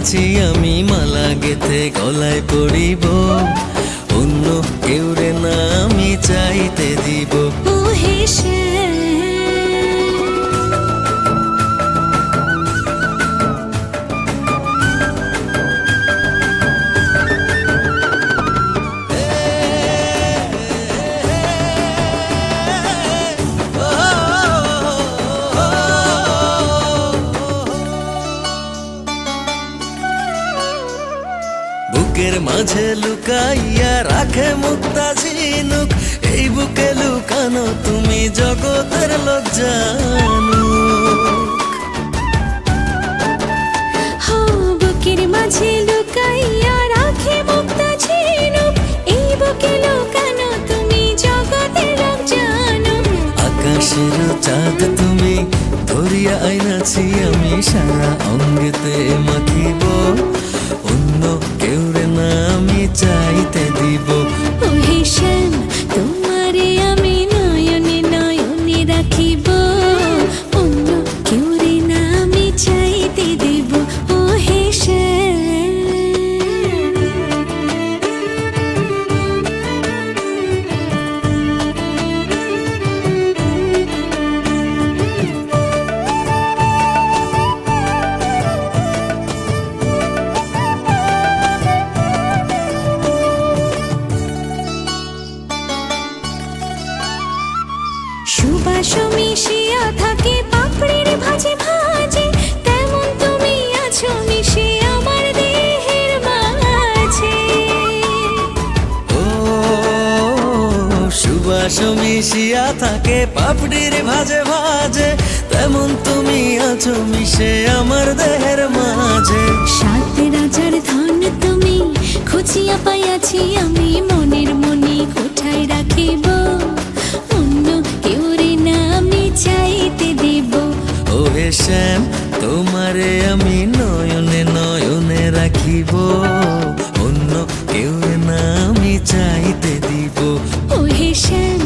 আইনাছি আমি মালা গেথে গলায় পড়িব। অন্য কেউরে না আমি চাইতে বুকের মাঝে লুকাইয়া রাখে মুক্তা ঝিনুক। এই বুকে লুকানো তুমি জগতের বুকের মাঝে লুকাইয়া রাখে মুক্তা ঝিনুক। এই বুকে লুকানো তুমি জগতের আকাশের চাঁদ তুমি ধরিয়া আইনাছি আমি সারা অঙ্গেতে মাখিব। নয়নে হাসো মিশিয়া থাকে পাপড়ির ভাজে ভাজে। তেমন তুমি আছো মিশে আমার দেহের মাঝে। ও সুবাস মিশিয়া থাকে পাপড়ির ভাজে ভাজে। তেমন তুমি আছো মিশে আমার দেহের মাঝে। সাত রাজার ধন তুমি খুঁজিয়া পাইয়াছি আমি প্রেম তোমারে আমি নয়নে নয়নে রাখিব। অন্য কেউ না আমি চাইতে দিব। ও শ্যাম